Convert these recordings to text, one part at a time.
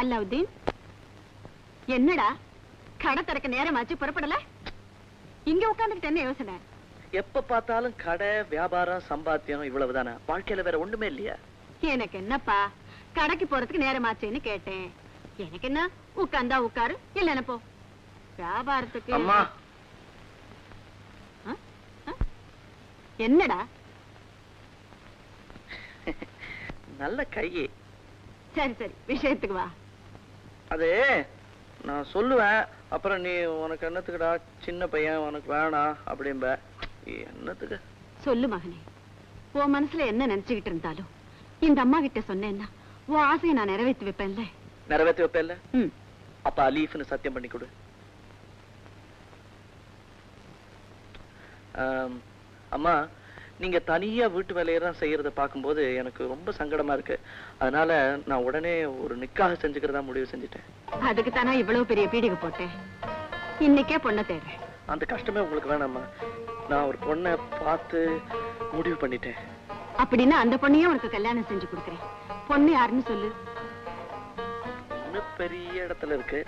அல்லாவுதீன் என்னடா? கடை திறக்க நேரமாச்சு புறப்படல? இங்க உட்கார்ந்துட்டு என்ன யோசனை? எப்ப பார்த்தாலும் கடை வியாபாரம் சம்பாத்தியம் இவ்வளவுதானா? வாழ்க்கையில வேற ஒண்ணுமே இல்லையா. எனக்கு என்னப்பா? கடைக்கு போறதுக்கு நேரமாச்சேன்னு கேட்டேன். எனக்கு என்ன? உட்கார்ந்தா உட்காரு இல்ல போ. வியாபாரத்துக்கு அம்மா? என்னடா? நல்ல கையே சரி சரி விஷயத்துக்கு வா. அது நான் சொல்லுவேன் அப்புறம் நீ உனக்கு என்னத்துக்குடா சின்ன பையன் உனக்கு வேணாம் அப்படிம்ப. என்னத்துக்கு? சொல்லு மகனே உன் மனசுல என்ன நினைச்சுக்கிட்டு இருந்தாலும் இந்த அம்மா கிட்ட சொன்னேன்னா உன் ஆசையை நான் நிறைவேற்றி வைப்பேன்ல. நிறைவேற்றி வைப்பேல்ல ம். அப்ப அலீஃப்னு சத்தியம் பண்ணி கொடு. அம்மா நீங்க தனியா வீட்டு வேலையெல்லாம் செய்யறத பார்க்கும்போது எனக்கு ரொம்ப சங்கடமா இருக்கு. அதனால நான் உடனே ஒரு நிக்காக செஞ்சுக்கிறதா முடிவு செஞ்சுட்டேன். அதுக்கு தானே இவ்வளவு பெரிய பீடிகை போட்டேன். இன்னைக்கே பொண்ணை தேடுறேன். அந்த கஷ்டமே உங்களுக்கு வேணாம்மா. நான் ஒரு பொண்ணை பார்த்து முடிவு பண்ணிட்டேன். அப்படின்னா அந்த பொண்ணையும் உனக்கு கல்யாணம் செஞ்சு கொடுக்குறேன். பொண்ணு யாருன்னு சொல்லு. பெரிய இடத்துல இருக்கு.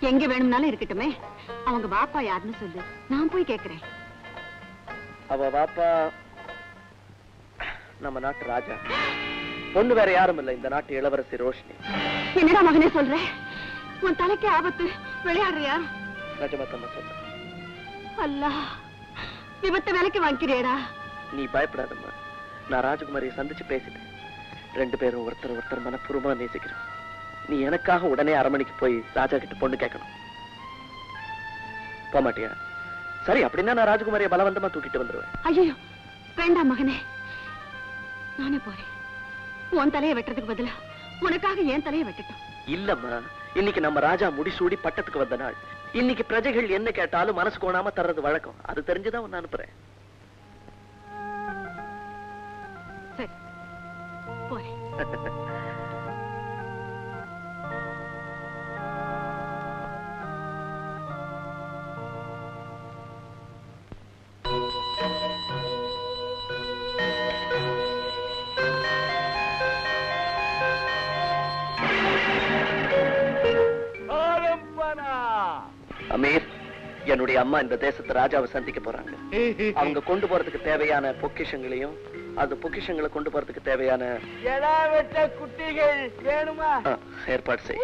எங்க வேணும்னாலும் இருக்கட்டுமே. அவங்க பாப்பா யாருன்னு சொல்லு. நான் போய் கேக்குறேன். அவ பாப்பா நம்ம நாட்டு ராஜா. பொண்ணு வேற யாரும் இல்ல இந்த நாட்டு இளவரசி ரோஷினி. என்னடா மகனே சொல்ற? உன் தலைக்கு ஆபத்து. விளையாடுறியா? அல்லா விபத்தை விலைக்கு வாங்கிக்கிறியடா. நீ பயப்படாதம்மா. நான் ராஜகுமாரியை சந்திச்சு பேசிட்டேன். ரெண்டு பேரும் ஒருத்தர் ஒருத்தர் மனப்பூர்வமா நேசிக்கிறோம். நீ எனக்காக உடனே அரமணிக்கு போய் ராஜா கிட்ட பொண்ணு கேட்கணும். போக மாட்டியா சரி அப்படின்னா நான் ராஜகுமாரியை பலவந்தமா தூக்கிட்டு வந்துருவேன். ஐயோ வேண்டாம் மகனே. நானே போறேன். உன் தலையை வெட்டுறதுக்கு பதிலா உனக்காக என் தலையை வெட்டட்டும். இல்லம்மா இன்னைக்கு நம்ம ராஜா முடிசூடி பட்டத்துக்கு வந்த நாள். இன்னைக்கு பிரஜைகள் என்ன கேட்டாலும் மனசு கோணாம தர்றது வழக்கம். அது தெரிஞ்சுதான் உன்னை அனுப்புறேன். சரி போறேன். என்னுடைய அம்மா இந்த தேசத்து ராஜாவை சந்திக்க போறாங்க. அவங்க கொண்டு போறதுக்கு தேவையான பொக்கிஷங்களையும் அந்த பொக்கிஷங்களை கொண்டு போறதுக்கு தேவையான குட்டிகள் வேணுமா? ஏற்பாடு செய்.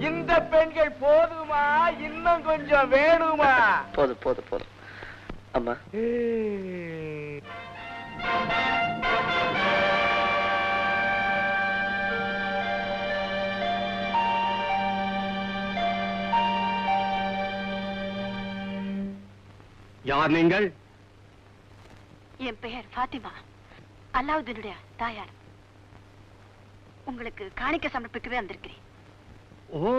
இந்த பெண்கள் போதுமா? இன்னும் கொஞ்சம் வேணுமா? போதும் போதும் போதும். அம்மா. யார் நீங்கள்? என் பெயர் ஃபாத்திமா. அல்லாவுதீனுடைய தாயார். உங்களுக்கு காணிக்க சமர்ப்பிக்கவே வந்திருக்கிறேன். ஓ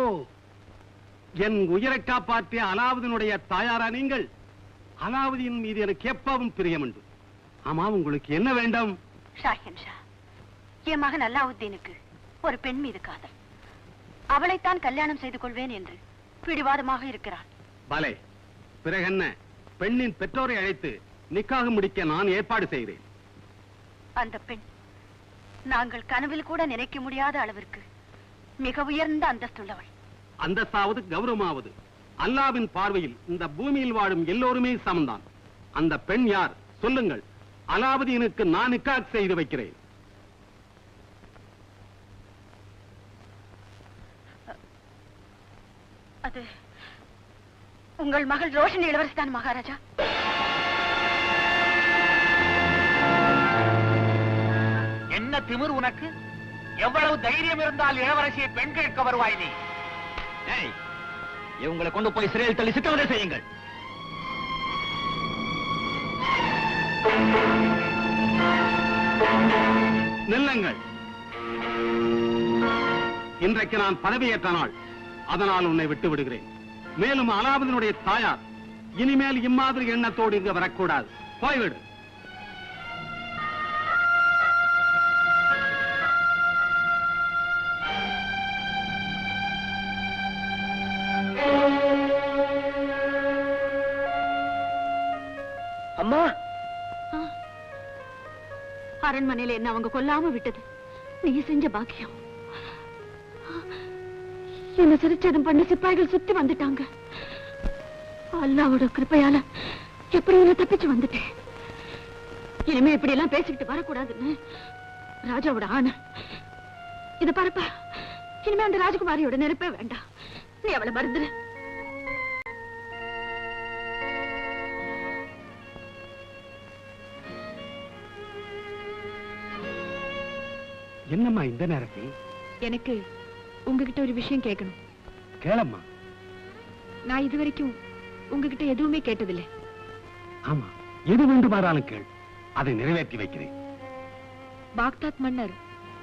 என் உயிரை காப்பாற்றிய அலாவுதீனுடைய தாயாரா நீங்கள்? அலாவுதீன் மீது எனக்கு எப்பவும் பிரியமுண்டு ஆமா உங்களுக்கு என்ன வேண்டும்? ஷாஹின் ஷா என் மகன் அல்லாவுத்தீனுக்கு ஒரு பெண் மீது காதல். அவளைத்தான் கல்யாணம் செய்து கொள்வேன் என்று பிடிவாதமாக இருக்கிறான். பலே பிறகு என்ன பெண்ணின் பெற்றோரை அழைத்து நிக்காக முடிக்க நான் ஏற்பாடு செய்கிறேன் அந்த பெண் நாங்கள் கனவில் கூட நினைக்க முடியாத அளவிற்கு மிக உயர்ந்த அந்தஸ்துள்ளவள். அந்தஸ்தாவது கௌரவமாவது. அல்லாவின் பார்வையில் இந்த பூமியில் வாழும் எல்லோருமே சமந்தான். அந்த பெண் யார்? சொல்லுங்கள். அலாவுதீனுக்கு நான் நிக்காக் செய்து வைக்கிறேன். அது உங்கள் மகள் ரோஷினி இளவரசி தான் மகாராஜா. என்ன திமிர் உனக்கு? எவ்வளவு தைரியம் இருந்தால் இளவரசியை பெண் கேட்க வருவாய் நீ? இவங்களை கொண்டு போய் சிறையில் தள்ளி சித்தவதை செய்யுங்கள். நில்லுங்கள். இன்றைக்கு நான் பதவியேற்ற நாள். அதனால் உன்னை விட்டு விடுகிறேன். மேலும் அலாவுதனுடைய தாயார் இனிமேல் இம்மாதிரி எண்ணத்தோடு இங்கு வரக்கூடாது. போய்விடு அம்மா! அரண்மனையில என்ன அவங்க கொல்லாம விட்டது? நீ செஞ்ச பாக்கியம். என்ன சிரிச்சதும் பண்ணி சிப்பாய்கள் சுத்தி வந்துட்டாங்க. அல்லாவோட கிருப்பையால எப்படி என்ன தப்பிச்சு வந்துட்டேன்? இனிமே இப்படி எல்லாம் பேசிக்கிட்டு வரக்கூடாதுன்னு ராஜாவோட ஆணை. இத பாருப்பா இனிமே அந்த ராஜகுமாரியோட நெருப்பே வேண்டாம். நீ அவளை மறந்துடு என்னம்மா இந்த நேரத்தில்? எனக்கு உங்ககிட்ட ஒரு விஷயம் கேட்கணும். கேளம்மா. நான் இதுவரைக்கும் உங்ககிட்ட எதுவுமே கேட்டதில்லை. ஆமா எது வேண்டுமானாலும் கேள். அதை நிறைவேற்றி வைக்கிறேன். பாக்தாத் மன்னர்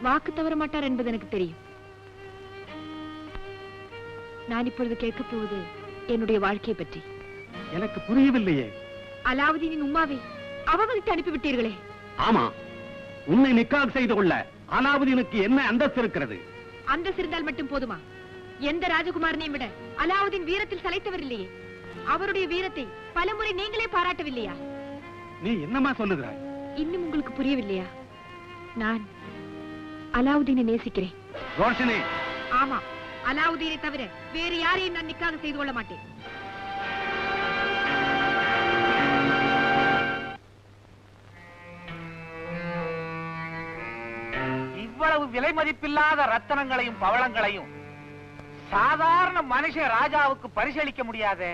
வாக்கு தவற மாட்டார் என்பது எனக்கு தெரியும். நான் இப்பொழுது கேட்கப் போவது என்னுடைய வாழ்க்கையை பற்றி. எனக்கு புரியவில்லையே. அலாவுதீனின் உம்மாவை அவமதித்து அனுப்பிவிட்டீர்களே. ஆமா உன்னை நிக்காக செய்து கொள்ள அலாவுதீனுக்கு என்ன அந்தஸ்து இருக்கிறது? அந்த சிறந்தால் மட்டும் போதுமா? எந்த ராஜகுமாரனையும் விட அலாவுதீன் வீரத்தில் சளைத்தவர் இல்லையே. அவருடைய வீரத்தை பலமுறை நீங்களே பாராட்டவில்லையா? நீ என்னம்மா சொல்லுகிறாய்? இன்னும் உங்களுக்கு புரியவில்லையா? நான் அலாவுதீனை நேசிக்கிறேன். ரோஷனே! ஆமா அலாவுதீனை தவிர வேறு யாரையும் நான் நிக்காக செய்து கொள்ள மாட்டேன். இவ்வளவு விலை மதிப்பில்லாத ரத்தனங்களையும் பவளங்களையும் சாதாரண மனுஷ ராஜாவுக்கு பரிசளிக்க முடியாதே?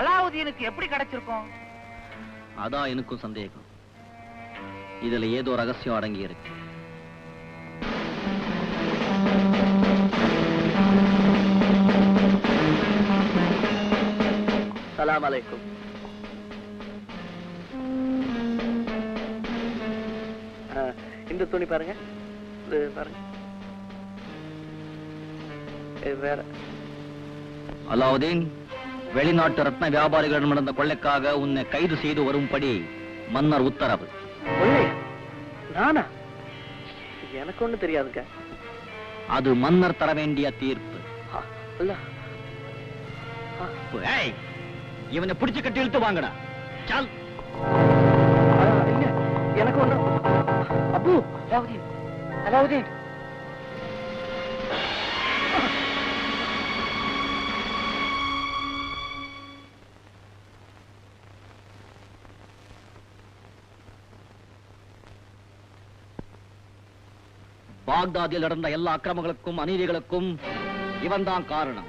அலாவுதீனுக்கு எப்படி கிடைச்சிருக்கும்? அதான் எனக்கும் சந்தேகம். இதுல ஏதோ ரகசியம் அடங்கி இருக்கு சலாம் அலைக்கும். இந்த துணி பாருங்க. இது பாருங்க இது வேற அலாவுதீன் வெளிநாட்டு ரத்ன வியாபாரிகளிடம் நடந்த கொள்ளைக்காக உன்னை கைது செய்து வரும்படி மன்னர் உத்தரவு. நானா? எனக்கு ஒண்ணும் தெரியாதுங்க. அது மன்னர் தர வேண்டிய தீர்ப்பு. இவனை பிடிச்சு கட்டி இழுத்து வாங்கடா. சால் எனக்கு ஒண்ணு அப்பு அலாவுதீன் பாக்தாதில் நடந்த எல்லா அக்கிரமங்களுக்கும் அநீதிகளுக்கும் இவன்தான் காரணம்.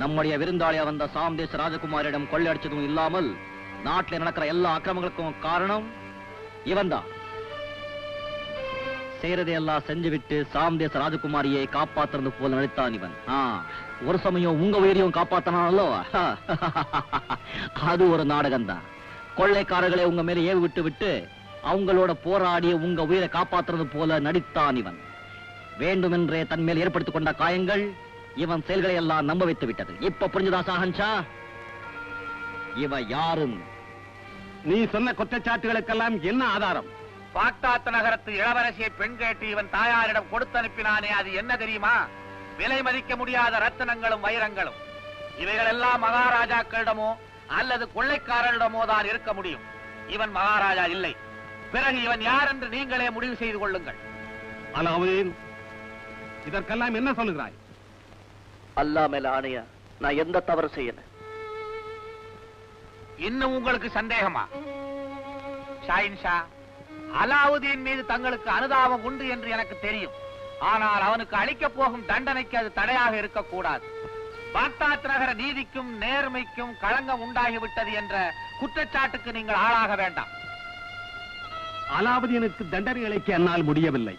நம்முடைய விருந்தாளியா வந்த சாம்தேச ராஜகுமாரிடம் கொள்ளையடிச்சதும் இல்லாமல் நாட்டில் நடக்கிற எல்லா அக்கிரமங்களுக்கும் காரணம் இவன்தான். செய்யறதையெல்லாம் செஞ்சுவிட்டு சாம்தேச ராஜகுமாரியை காப்பாத்துறது போல நடித்தான் இவன். ஒரு சமயம் உங்க உயிரையும் காப்பாத்தனாலோ அது ஒரு நாடகம் தான் கொள்ளைக்காரர்களை உங்க மேல ஏவி விட்டு விட்டு அவங்களோட போராடி உங்க உயிரை காப்பாத்துறது போல நடித்தான் இவன். வேண்டுமென்றே தன் மேல் ஏற்படுத்திக் கொண்ட காயங்கள் இவன் செயல்களை எல்லாம் நம்ப வைத்து விட்டது. இப்ப புரிஞ்சுதா சாகன்ஷா? இவ யாரும் நீ சொன்ன குற்றச்சாட்டுகளுக்கெல்லாம் என்ன ஆதாரம்? பாக்தாத் நகரத்து இளவரசியை பெண் கேட்டு இவன் தாயாரிடம் கொடுத்து அனுப்பினானே அது என்ன தெரியுமா? விலை மதிக்க முடியாத ரத்தினங்களும் வைரங்களும். இவைகள் எல்லாம் மகாராஜாக்களிடமோ அல்லது கொள்ளைக்காரரிடமோ தான் இருக்க முடியும். இவன் மகாராஜா இல்லை. பிறகு இவன் யார் என்று நீங்களே முடிவு செய்து கொள்ளுங்கள். அலாவுதீன் இதற்கெல்லாம் என்ன சொல்லுகிறாய் அல்லா மேல ஆணையா நான் எந்த தவறு செய்யல. இன்னும் உங்களுக்கு சந்தேகமா? ஷாயின் ஷா அலாவுதீன் மீது தங்களுக்கு அனுதாபம் உண்டு என்று எனக்கு தெரியும். ஆனால் அவனுக்கு அளிக்கப் போகும் தண்டனைக்கு அது தடையாக இருக்கக்கூடாது. பாக்தாத் நகர நீதிக்கும் நேர்மைக்கும் களங்கம் உண்டாகிவிட்டது என்ற குற்றச்சாட்டுக்கு நீங்கள் ஆளாக வேண்டாம். அலாவுதீனுக்கு தண்டனை அளிக்க என்னால் முடியவில்லை.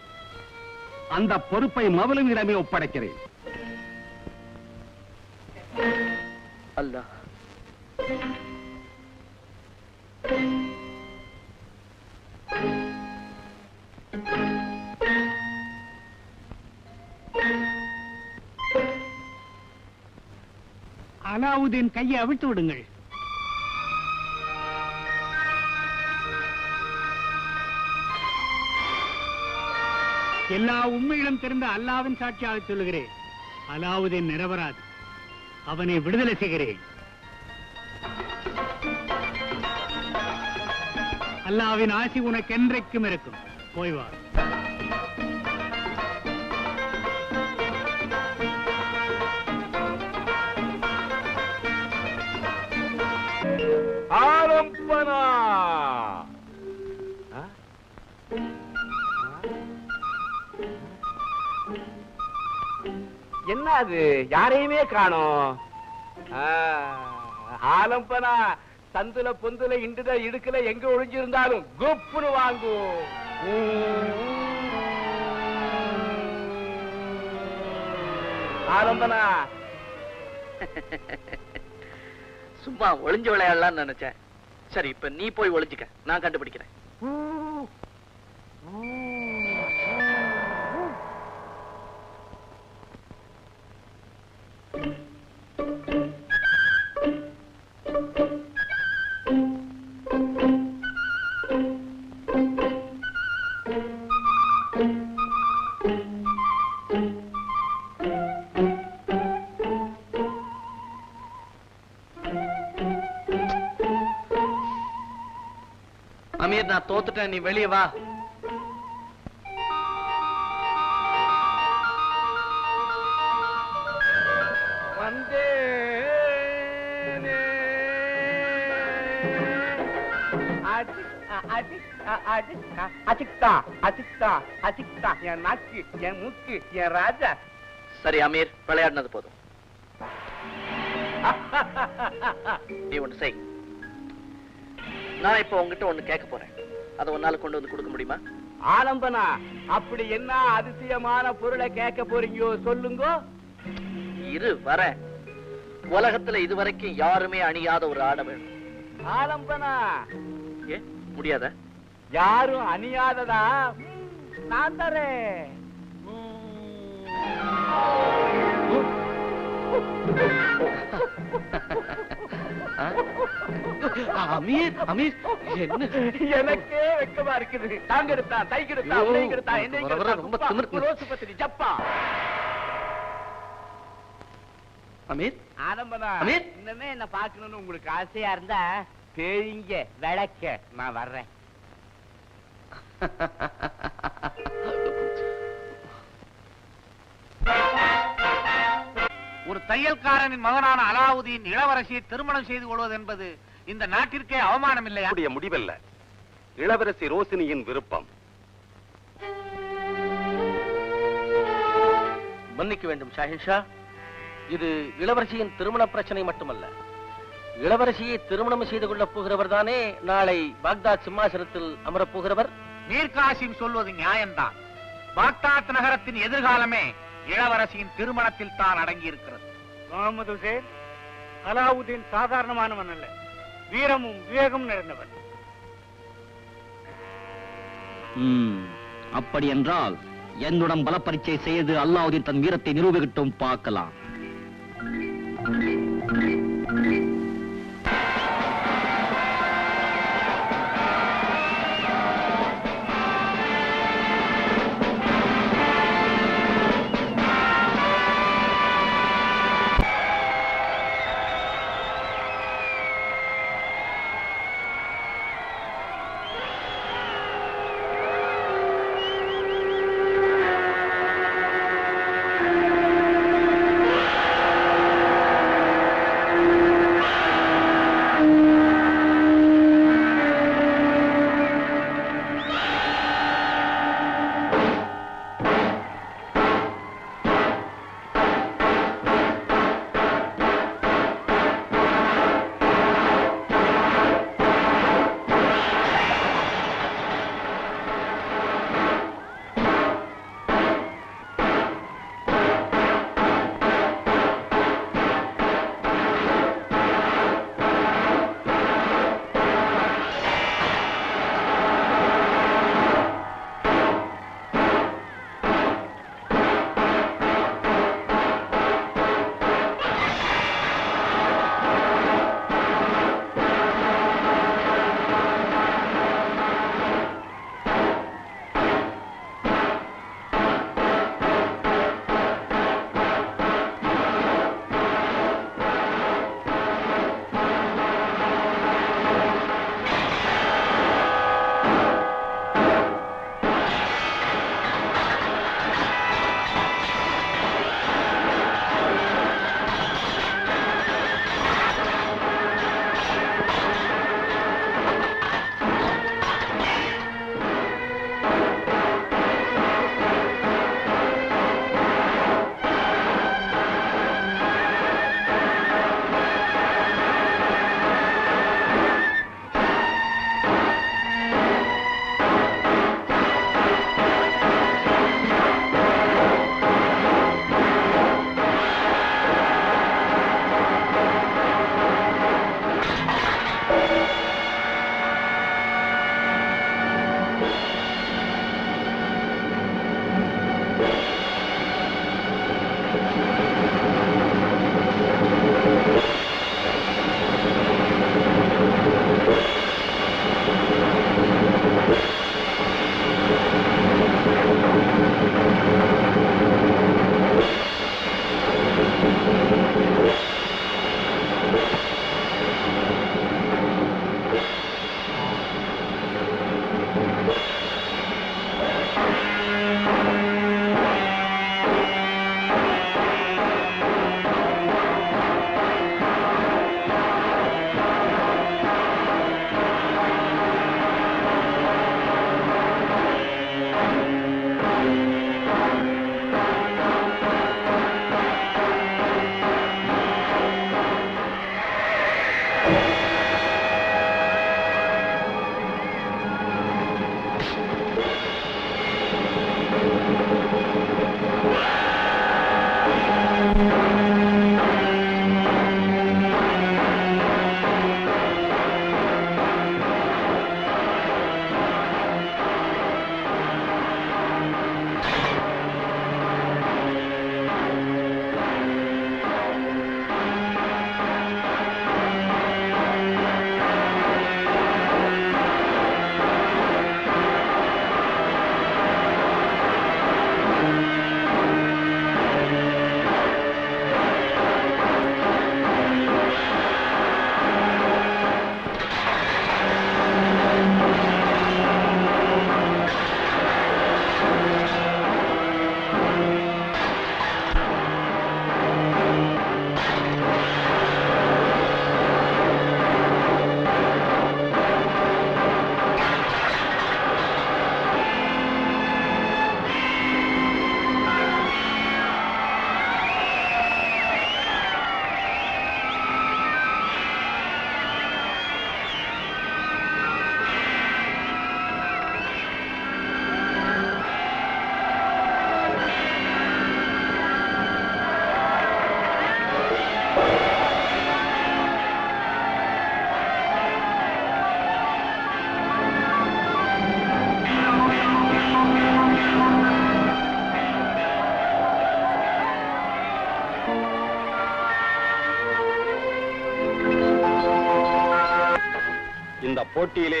அந்த பொறுப்பை மவலுமிடமே ஒப்படைக்கிறேன். அல்லாஹ். அலாவுதீன் கையை அவிழ்த்து விடுங்கள். எல்லா உண்மையிலும் தெரிந்த அல்லாவின் சாட்சியாக சொல்லுகிறேன். அலாவுதீன் நிரபராது. அவனை விடுதலை செய்கிறேன். அல்லாவின் ஆசி உனக்கு என்றைக்கும் இருக்கும். போய் வா. என்ன அது யாரையுமே காணோம். ஆ, ஆலம்பனா சந்துல பொந்துல இண்டுல இடுக்குல எங்க ஒளிஞ்சிருந்தாலும் குப்புன்னு வாங்கும் ஆலம்பனா. சும்மா ஒளிஞ்சு விளையாடலாம்னு நினைச்சேன். சரி இப்ப நீ போய் ஒளிஞ்சுக்க. நான் கண்டுபிடிக்கிறேன். அமீர் நான் தோத்துட்டேன். நீ வெளியே வா. என் நாக்கு என் மூக்கு என் ராஜா. சரி அமீர் விளையாடினது போதும். நீ ஒண்ணு செய். நான் இப்ப உங்ககிட்ட ஒண்ணு கேட்க போறேன். அதை உன்னால கொண்டு வந்து கொடுக்க முடியுமா? ஆலம்பனா அப்படி என்ன அதிசயமான பொருளை கேட்க போறீங்கோ சொல்லுங்க. இரு வரேன். உலகத்துல இதுவரைக்கும் யாருமே அணியாத ஒரு ஆடை வேணும். ஆலம்பனா. ஏ முடியாத? யாரும் அணியாததா? நான் தரேன். அமீர் அமீர் என்ன? எனக்கே வெக்கமா இருக்குது. தாங்க எடுத்தா தைக்கு எடுத்தா உடைக்கு எடுத்தா என்ன ரொம்ப திமிரு. ரோசு பத்திரி ஜப்பா. அமீர்? ஆரம்பனா அமீர். இன்னமே என்ன பாக்கணும்னு உங்களுக்கு ஆசையா இருந்தா பேய்ங்க விளக்க நான் வர்றேன். ஒரு தையல்காரனின் மகனான அலாவுதீன் இளவரசியை திருமணம் செய்து கொள்வது என்பது இந்த நாட்டிற்கே அவமானம் இல்லையா முடிவல்ல. இளவரசி ரோசினியின் விருப்பம். மன்னிக்க வேண்டும் ஷாஹின்ஷா இது இளவரசியின் திருமண பிரச்சனை மட்டுமல்ல. இளவரசியை திருமணம் செய்து கொள்ளப் போகிறவர் தானே நாளை பாக்தாத் சிம்மாசனத்தில் அமரப் போகிறவர்? மீர் காசிம் சொல்வது நியாயம்தான். பாக்தாத் நகரத்தின் எதிர்காலமே இளவரசியின் திருமணத்தில் தான் அடங்கி இருக்கிறது முகமது ஹுசேன் அலாவுதீன் சாதாரணமானவன் அல்ல. வீரமும் விவேகம் நிறைந்தவன். அப்படி என்றால் என்னுடன் பலப்பரிச்சை செய்து அல்லாவுதீன் தன் வீரத்தை நிரூபிக்கட்டும் பார்க்கலாம்.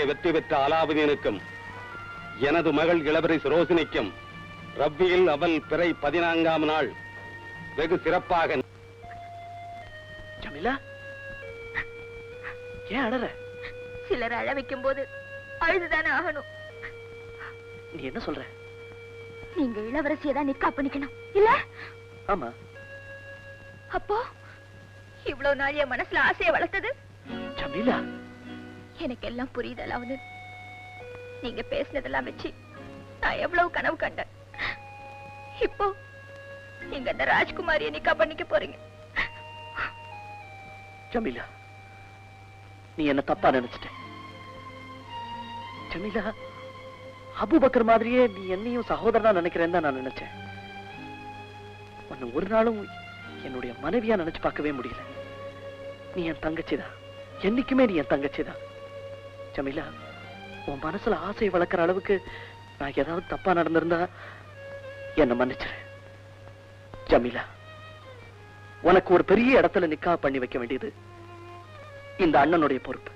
போட்டியிலே வெற்றி பெற்ற அலாவுதீனுக்கும் எனது மகள் இளவரசி ரோசினிக்கும் ரப்பியில் அவல் பிறை பதினான்காம் நாள். வெகு சிறப்பாக ஜமீலா! ஏன் அழற சிலர் அழ வைக்கும் போது அழுதுதானே ஆகணும். நீ என்ன சொல்ற? நீங்க இளவரசியை தான் நிக்கா பண்ணிக்கணும். இல்ல? ஆமா. அப்போ இவ்வளவு நாள் என் மனசுல ஆசையை வளர்த்தது? ஜமீலா! எனக்கு எல்லாம் புரியுது அலாவுது நீங்க பேசினதெல்லாம் வச்சு நான் எவ்வளவு கனவு கண்டேன். இப்போ நீங்க அந்த ராஜ்குமாரிய நிக்கா பண்ணிக்க போறீங்க. ஜமீலா நீ என்ன தப்பா நினைச்சிட்ட? ஜமீலா அபுபக்கர் மாதிரியே நீ என்னையும் சகோதரனா நினைக்கிறேன்னு தான் நான் நினைச்சேன். உன்னை ஒரு நாளும் என்னுடைய மனைவியா நினைச்சு பார்க்கவே முடியல. நீ என் தங்கச்சிதான். என்னைக்குமே நீ என் தங்கச்சிதான். ஜமீலா உன் மனசுல ஆசை வளர்க்குற அளவுக்கு நான் ஏதாவது தப்பா நடந்திருந்தா என்ன மன்னிச்சிரு. ஜமீலா உனக்கு ஒரு பெரிய இடத்துல நிக்கா பண்ணி வைக்க வேண்டியது இந்த அண்ணனுடைய பொறுப்பு.